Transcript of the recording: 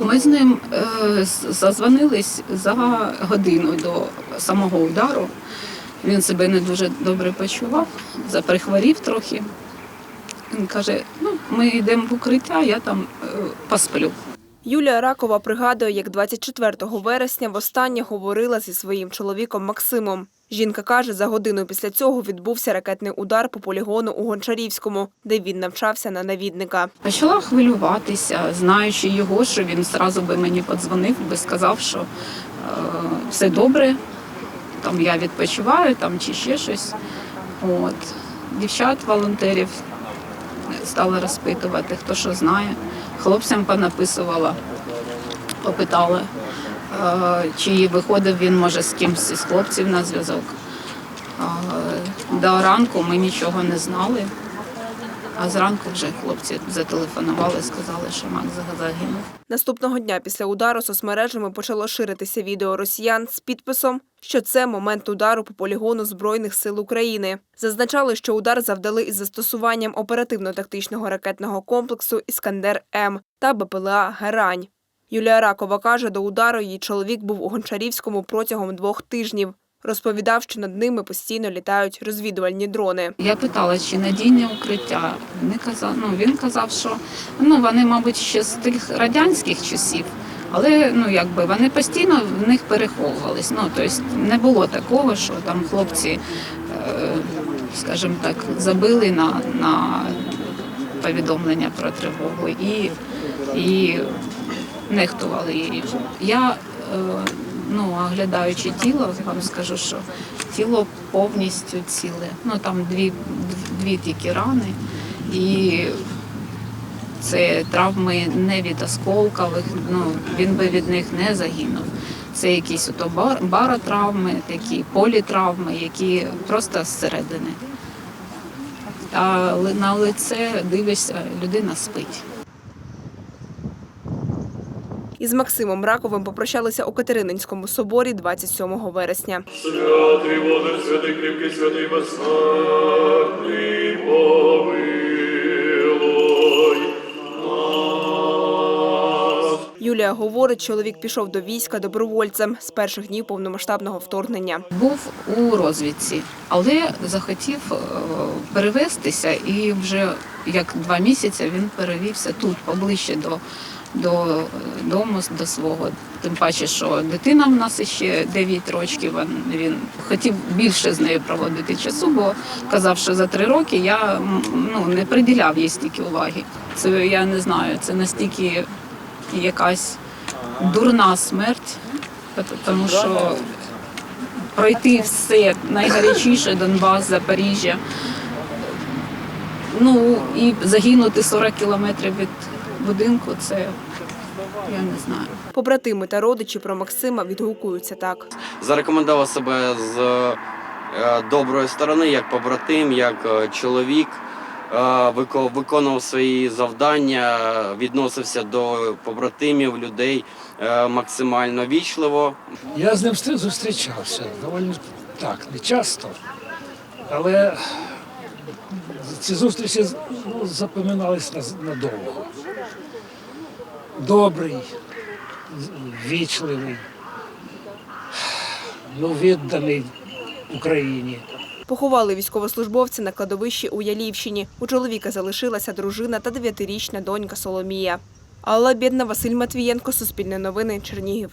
Ми з ним е, зазвонились за годину до самого удару. Він себе не дуже добре почував, заприхворів трохи. Він каже: ну, ми йдемо в укриття, я там е, посплю. Юлія Ракова пригадує, як 24 вересня востаннє говорила зі своїм чоловіком Максимом. Жінка каже, за годину після цього відбувся ракетний удар по полігону у Гончарівському, де він навчався на навідника. Почала хвилюватися, знаючи його, що він одразу би мені подзвонив, би сказав, що е, все добре, там я відпочиваю там, чи ще щось. От. Дівчат, волонтерів стала розпитувати, хто що знає. Хлопцям понаписувала, попитала, е, чи виходив він, може, з кимось із хлопців на зв'язок. Е, До ранку ми нічого не знали. А зранку вже хлопці зателефонували, сказали, що Макс загинув. Наступного дня після удару соцмережами почало ширитися відео росіян з підписом, що це момент удару по полігону Збройних сил України. Зазначали, що удар завдали із застосуванням оперативно-тактичного ракетного комплексу Іскандер-М та БПЛА «Герань». Юлія Ракова каже, до удару її чоловік був у Гончарівському протягом двох тижнів. Розповідав, що над ними постійно літають розвідувальні дрони. Я питала, чи надійне укриття. Вони казали, ну він казав, що ну вони, мабуть, ще з тих радянських часів, але ну якби вони постійно в них переховувались. Ну тобто не було такого, що там хлопці, е, скажімо так, забили на, на повідомлення про тривогу і, і нехтували її. Я е, ну, оглядаючи тіло, вам скажу, що тіло повністю ціле. Ну там дві, дві тільки рани, і це травми не від осколкових, ну він би від них не загинув. Це якісь ото бар- баротравми, такі політравми, які просто зсередини. А на лице дивишся, людина спить. Із Максимом Раковим попрощалися у Катерининському соборі 27 вересня. Святий Боже, святий кріпкий, святий безсмертний, помилуй нас. Юлія говорить, чоловік пішов до війська добровольцем з перших днів повномасштабного вторгнення. Був у розвідці, але захотів е, перевестися, і вже як два місяці він перевівся тут, поближче до, до дому, до свого. Тим паче, що дитина в нас ще 9 років. Він, хотів більше з нею проводити часу, бо казав, що за три роки я ну, не приділяв їй стільки уваги. Це я не знаю, це настільки якась дурна смерть, тому що пройти все найгарячіше Донбас, Запоріжжя. Ну і загинути 40 кілометрів від будинку, це я не знаю. Побратими та родичі про Максима відгукуються так. зарекомендував себе з е, доброї сторони, як побратим, як е, чоловік. Е, вико- Виконував свої завдання, відносився до побратимів, людей максимально вічливо. Я з ним зустрічався доволі так, не часто, але ці зустрічі ну, запоминались надовго. Добрий, вічливий, ну, відданий Україні. Поховали військовослужбовця на кладовищі у Ялівщині. У чоловіка залишилася дружина та дев'ятирічна донька Соломія. Алла Бєдна, Василь Матвієнко, Суспільне новини, Чернігів.